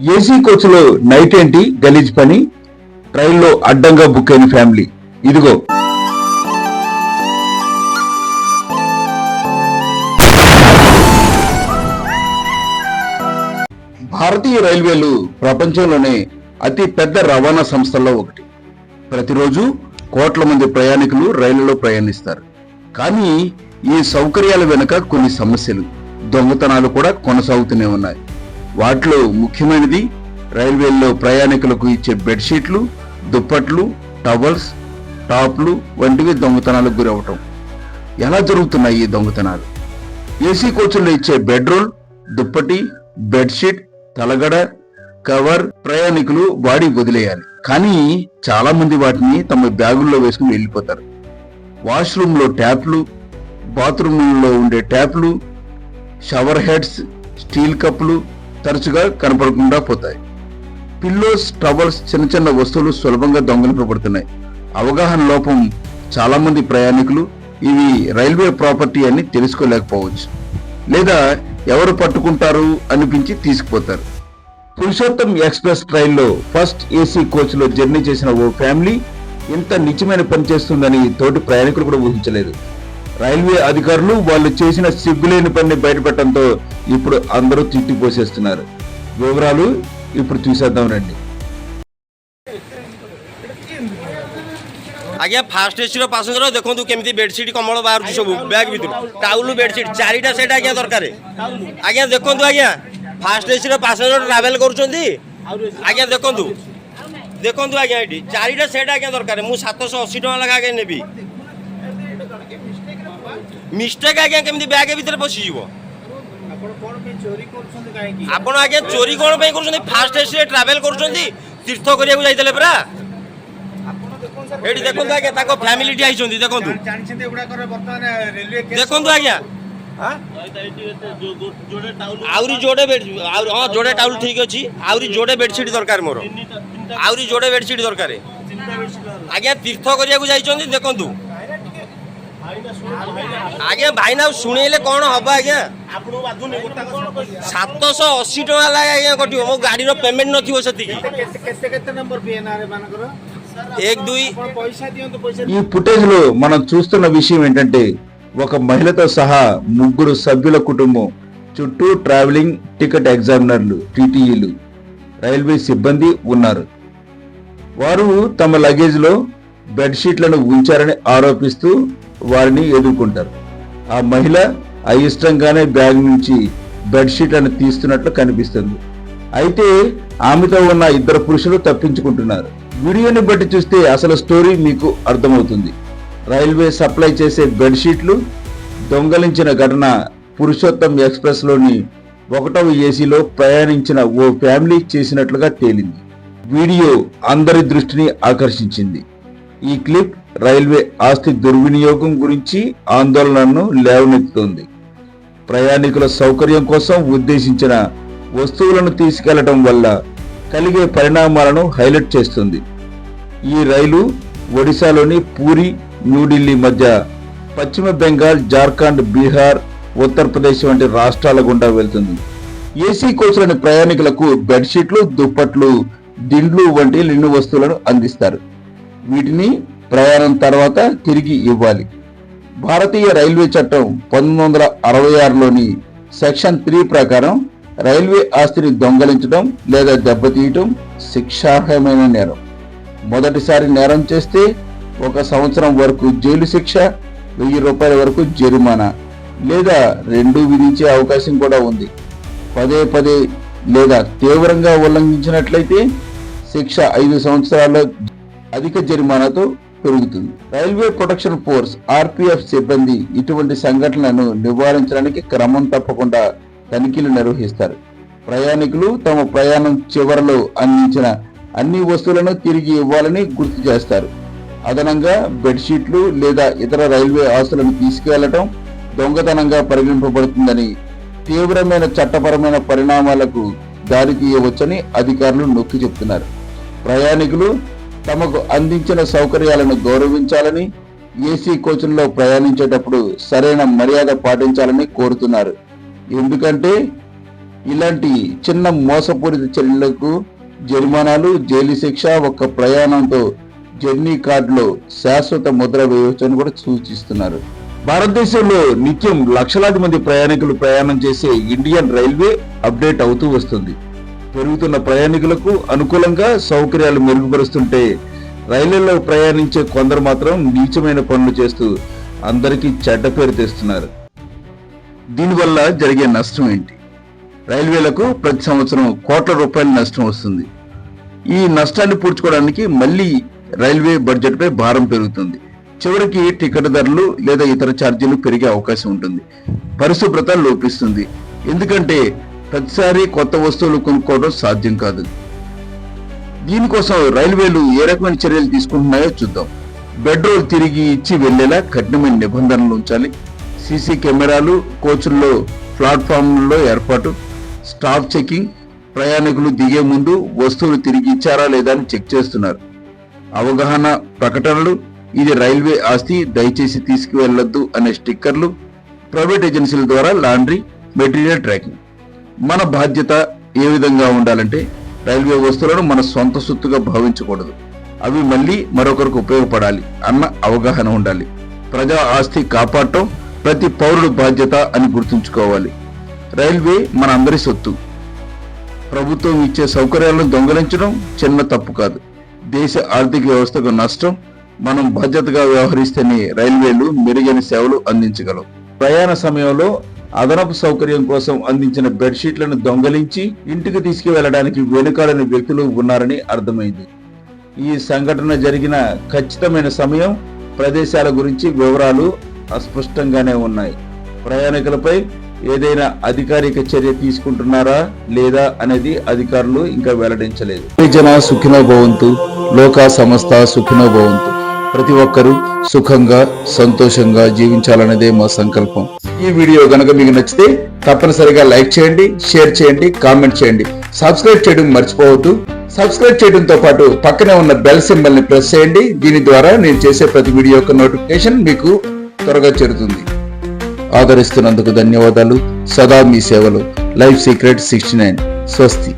AC కోచ్లో night ఏంటి? గలీజ్ పని. ట్రైన్లో అడ్డంగా బుక్ అయిన ఫ్యామిలీ ఇదిగో. భారతీయ రైల్వేలు ప్రపంచంలోనే అతి పెద్ద రవాణా సంస్థల్లో ఒకటి. ప్రతిరోజు కోట్ల మంది ప్రయాణికులు రైళ్ళలో ప్రయాణిస్తారు. కానీ ఈ సౌకర్యాల వెనుక కొన్ని సమస్యలు. దొంగతనాలు కూడా కొనసాగుతూనే ఉన్నాయి. వాటిలో ముఖ్యమైనది రైల్వేల్లో ప్రయాణికులకు ఇచ్చే బెడ్షీట్లు దుప్పట్లు టవల్స్ టాప్లు వంటివి దొంగతనాలకు గురవటం. ఎలా జరుగుతున్నాయి ఈ దొంగతనాలు? ఏసీ కోచుల్లో ఇచ్చే బెడ్రోల్ దుప్పటి బెడ్షీట్ తలగడ కవర్ ప్రయాణికులు వాడి వదిలేయాలి. కానీ చాలా మంది వాటిని తమ బ్యాగుల్లో వేసుకుని వెళ్ళిపోతారు. వాష్రూమ్లో ట్యాప్లు బాత్రూంలో ఉండే ట్యాప్లు షవర్ హెడ్స్ స్టీల్ కప్పులు తరచుగా కనపడకుండా పోతాయి. పిల్లోస్ టవల్స్ చిన్న చిన్న వస్తువులు సులభంగా దొంగలింపబడుతున్నాయి. అవగాహన లోపం చాలామంది ప్రయాణికులు ఇవి రైల్వే ప్రాపర్టీ అని తెలుసుకోలేకపోవచ్చు. లేదా ఎవరు పట్టుకుంటారు అనిపించి తీసుకుపోతారు. పురుషోత్తం ఎక్స్ప్రెస్ ట్రైన్లో ఫస్ట్ ఏసీ కోచ్లో జర్నీ చేసిన ఓ ఫ్యామిలీ ఇంత నిజమైన పని చేస్తుందని తోటి ప్రయాణికులు కూడా ఊహించలేదు. రైల్వే అధికారులు వాళ్ళు చేసిన సిగ్గులేని పని బయటపెట్టడంతో ఇప్పుడు అందరూ తిట్టిపోసేస్తున్నారు వివరాలు ఇప్పుడు చూసేద్దాం రండి ଆଜ୍ଞା ଫାଷ୍ଟ ଏସିର ପାସେଞ୍ଜର ଦେଖନ୍ତୁ କେମିତି ବେଡସିଟ୍ କମଳ ବାହାରୁଛି ସବୁ ବ୍ୟାଗ୍ ଭିତରୁ ଟାଉଲ୍ ବେଡସିଟ୍ ଚାରିଟା ସେଟ୍ ଆଜ୍ଞା ଦରକାର ଆଜ୍ଞା ଦେଖନ୍ତୁ ଆଜ୍ଞା ଫାଷ୍ଟ ଏସିର ପାସେଞ୍ଜର ଟ୍ରାଭେଲ୍ କରୁଛନ୍ତି ଆଜ୍ଞା ଦେଖନ୍ତୁ ଦେଖନ୍ତୁ ଆଜ୍ଞା ଏଠି ଚାରିଟା ସେଟ୍ ଆଜ୍ଞା ଦରକାର ମୁଁ ସାତଶହ ଅଶୀ ଟଙ୍କା ଲେଖା ଆଜ୍ଞା ନେବି ମିଷ୍ଟେକ୍ ଆଜ୍ଞା କେମିତି ବ୍ୟାଗ୍ ଭିତରେ ପଶିଯିବ ଆପଣ କଣ ପାଇଁ ଚୋରି କରୁଛନ୍ତି କାହିଁକି ଆପଣ ଆଜ୍ଞା ଚୋରି କ'ଣ ପାଇଁ କରୁଛନ୍ତି ଫାଷ୍ଟ ଏସିରେ ଟ୍ରାଭେଲ୍ କରୁଛନ୍ତି ତୀର୍ଥ କରିବାକୁ ଯାଇଥିଲେ ପରା ଆପଣ ଦେଖନ୍ତୁ ସାର୍ ଏଠି ଦେଖନ୍ତୁ ଆଜ୍ଞା ତାଙ୍କ ଫ୍ୟାମିଲି ଠିଆ ହେଇଛନ୍ତି ଦେଖନ୍ତୁ ଜାଣି- ଜାଣିଛନ୍ତି ଏଗୁଡାକର ବର୍ତ୍ତମାନ ରେଲୱେ କେସ୍ ଦେଖନ୍ତୁ ଆଜ୍ଞା ଆହୁରି ଯୋଡ଼େ ବେଡ୍ ଆହୁରି ହଁ ଯୋଡ଼େ ଟାଉଲ୍ ଠିକ୍ ଅଛି ଆହୁରି ଯୋଡ଼େ ବେଡସିଟ୍ ଦରକାର ମୋର ଆହୁରି ଯୋଡ଼େ ବେଡସିଟ୍ ଦରକାର ଆଜ୍ଞା ତୀର୍ଥ କରିବାକୁ ଯାଇଛନ୍ତି ଦେଖନ୍ତୁ ଆଜ୍ଞା ଭାଇନା ଆଉ ଶୁଣେଇଲେ କ'ଣ ହବ ଆଜ୍ଞା? ସାତଶହ ଅଶୀ ଟଙ୍କା ଲାଗେ ଆଜ୍ଞା କଟିବ। ମୋ ଗାଡ଼ିର ପେମେଣ୍ଟ ନଥିବ ସେତିକି। ఈ ఫుటేజ్లో మనం చూస్తున్న విషయం ఏంటంటే ఒక మహిళతో సహా ముగ్గురు సభ్యుల కుటుంబం చుట్టూ ట్రావెలింగ్ టికెట్ ఎగ్జామినర్లు టీటీఈలు రైల్వే సిబ్బంది ఉన్నారు. వారు తమ లగేజ్లో బెడ్షీట్లను ఉంచారని ఆరోపిస్తూ వారిని ఎదుర్కొంటారు. ఆ మహిళ అయిష్టంగానే బ్యాగ్ నుంచి బెడ్షీట్లను తీస్తున్నట్లు కనిపిస్తుంది. అయితే ఆమెతో ఉన్న ఇద్దరు పురుషులు తప్పించుకుంటున్నారు. వీడియోని బట్టి చూస్తే అసలు స్టోరీ మీకు అర్థమవుతుంది. రైల్వే సప్లై చేసే బెడ్షీట్లు దొంగలించిన ఘటన పురుషోత్తం ఎక్స్ప్రెస్లోని ఒకటవ ఏసీలో ప్రయాణించిన ఓ ఫ్యామిలీ చేసినట్లుగా తేలింది. వీడియో అందరి దృష్టిని ఆకర్షించింది. ఈ క్లిప్ రైల్వే ఆస్తి దుర్వినియోగం గురించి ఆందోళనను లేవనెత్తుతోంది. ప్రయాణికుల సౌకర్యం కోసం ఉద్దేశించిన వస్తువులను తీసుకెళ్ళడం వల్ల కలిగే పరిణామాలను హైలైట్ చేస్తుంది. ఈ రైలు ఒడిశాలోని పూరి న్యూఢిల్లీ మధ్య పశ్చిమ బెంగాల్ జార్ఖండ్ బీహార్ ఉత్తరప్రదేశ్ వంటి రాష్ట్రాల గుండా వెళ్తుంది. ఏసీ కోచ్లోని ప్రయాణికులకు బెడ్షీట్లు దుప్పట్లు దిండ్లు వంటి లిన్ను వస్తువులను అందిస్తారు. వీటిని ప్రయాణం తర్వాత తిరిగి ఇవ్వాలి. భారతీయ రైల్వే చట్టం పంతొమ్మిది వందల అరవై ఆరులోని సెక్షన్ త్రీ ప్రకారం రైల్వే ఆస్తిని దొంగలించడం లేదా దెబ్బతీయటం శిక్షార్హమైన నేరం. మొదటిసారి నేరం చేస్తే ఒక సంవత్సరం వరకు జైలు శిక్ష వెయ్యి రూపాయల వరకు జరిమానా లేదా రెండు విధించే అవకాశం కూడా ఉంది. పదే పదే లేదా తీవ్రంగా ఉల్లంఘించినట్లయితే శిక్ష ఐదు సంవత్సరాల అధిక జరిమానాతో పెరుగుతుంది. రైల్వే ప్రొటెక్షన్ ఫోర్స్ ఆర్పిఎఫ్ సిబ్బంది ఇటువంటి సంఘటనలను నివారించడానికి క్రమం తప్పకుండా తనిఖీలు నిర్వహిస్తారు. ప్రయాణికులు తమ ప్రయాణం చివరలో అందించిన అన్ని వస్తువులను తిరిగి ఇవ్వాలని గుర్తు చేస్తారు. అదనంగా బెడ్షీట్లు లేదా ఇతర రైల్వే ఆస్తులను తీసుకెళ్ళటం దొంగతనంగా పరిగణింపబడుతుందని తీవ్రమైన చట్టపరమైన పరిణామాలకు దారితీయవచ్చని అధికారులు నొక్కి చెప్తున్నారు. ప్రయాణికులు తమకు అందించిన సౌకర్యాలను గౌరవించాలని ఏసీ కోచ్ల్లో ప్రయాణించేటప్పుడు సరైన మర్యాద పాటించాలని కోరుతున్నారు. ఎందుకంటే ఇలాంటి చిన్న మోసపూరిత చర్యలకు జరిమానాలు జైలు శిక్ష ఒక ప్రయాణంతో జర్నీ కార్డులో శాశ్వత ముద్ర వేయవచ్చని కూడా సూచిస్తున్నారు. భారతదేశంలో నిత్యం లక్షలాది మంది ప్రయాణికులు ప్రయాణం చేసే ఇండియన్ రైల్వే అప్డేట్ అవుతూ వస్తుంది. పెరుగుతున్న ప్రయాణికులకు అనుకూలంగా సౌకర్యాలు మెరుగుపరుస్తుంటే రైళ్ళలో ప్రయాణించే కొందరు మాత్రం నీచమైన పనులు చేస్తూ అందరికీ చెడ్డ పేరు తెస్తున్నారు. దీనివల్ల జరిగే నష్టం ఏంటి? రైల్వేలకు ప్రతి సంవత్సరం కోట్ల రూపాయల నష్టం వస్తుంది. ఈ నష్టాన్ని పూడ్చుకోవడానికి మళ్ళీ రైల్వే బడ్జెట్పై భారం పెరుగుతుంది. చివరికి టికెట్ ధరలు లేదా ఇతర ఛార్జీలు పెరిగే అవకాశం ఉంటుంది. పరిశుభ్రత లోపిస్తుంది. ఎందుకంటే ప్రతిసారి కొత్త వస్తువులు కొనుక్కోవడం సాధ్యం కాదు. దీనికోసం రైల్వేలు ఏ రకమైన చర్యలు తీసుకుంటున్నాయో చూద్దాం. బెడ్రోల్ తిరిగి ఇచ్చి వెళ్ళేలా కఠినమైన నిబంధనలు ఉంచాలి. సీసీ కెమెరాలు కోచుల్లో ప్లాట్ఫామ్లలో ఏర్పాటు స్టాఫ్ చెకింగ్ ప్రయాణికులు దిగే ముందు వస్తువులు తిరిగి ఇచ్చారా లేదా అని చెక్ చేస్తున్నారు. అవగాహన ప్రకటనలు ఇది రైల్వే ఆస్తి దయచేసి తీసుకువెళ్ళొద్దు అనే స్టిక్కర్లు ప్రైవేట్ ఏజెన్సీల ద్వారా లాండ్రీ మెటీరియల్ ట్రాకింగ్. మన బాధ్యత ఏ విధంగా ఉండాలంటే రైల్వే వస్తువులను మన సొంత సొత్తుగా భావించకూడదు. అవి మళ్ళీ మరొకరికి ఉపయోగపడాలి అన్న అవగాహన ఉండాలి. ప్రజా ఆస్తి కాపాడటం ప్రతి పౌరుడు బాధ్యత అని గుర్తుంచుకోవాలి. రైల్వే మన అందరి సొత్తు. ప్రభుత్వం ఇచ్చే సౌకర్యాలను దొంగలించడం చిన్న తప్పు కాదు. దేశ ఆర్థిక వ్యవస్థకు నష్టం మనం బాధ్యతగా వ్యవహరిస్తేనే రైల్వేలు మెరుగైన సేవలు అందించగలవు. ప్రయాణ సమయంలో అదనపు సౌకర్యం కోసం అందించిన బెడ్షీట్లను దొంగలించి ఇంటికి తీసుకువెళ్ళడానికి వెనుకాడని వ్యక్తులు ఉన్నారని అర్థమైంది. ఈ సంఘటన జరిగిన ఖచ్చితమైన సమయం ప్రదేశాల గురించి వివరాలు అస్పష్టంగానే ఉన్నాయి. ప్రయాణికులపై ఏదైనా అధికారిక చర్య తీసుకుంటున్నారా లేదా అనేది అధికారులు ఇంకా వెల్లడించలేదు. జన సుఖినో భవంతు లోక సంస్థ సుఖినో భవంతు. ప్రతి ఒక్కరూ సుఖంగా సంతోషంగా జీవించాలనేదే మా సంకల్పం. ఈ వీడియో గనక మీకు నచ్చితే తప్పనిసరిగా లైక్ చేయండి షేర్ చేయండి కామెంట్ చేయండి. సబ్స్క్రైబ్ చేయడం మర్చిపోవద్దు. సబ్స్క్రైబ్ చేయడంతో పాటు పక్కనే ఉన్న బెల్ సింబల్ని ప్రెస్ చేయండి. దీని ద్వారా నేను చేసే ప్రతి వీడియో యొక్క నోటిఫికేషన్ మీకు త్వరగా చేరుతుంది. ఆదరిస్తున్నందుకు ధన్యవాదాలు. సదా మీ సేవలు. Life secret sixty nine. స్వస్తి.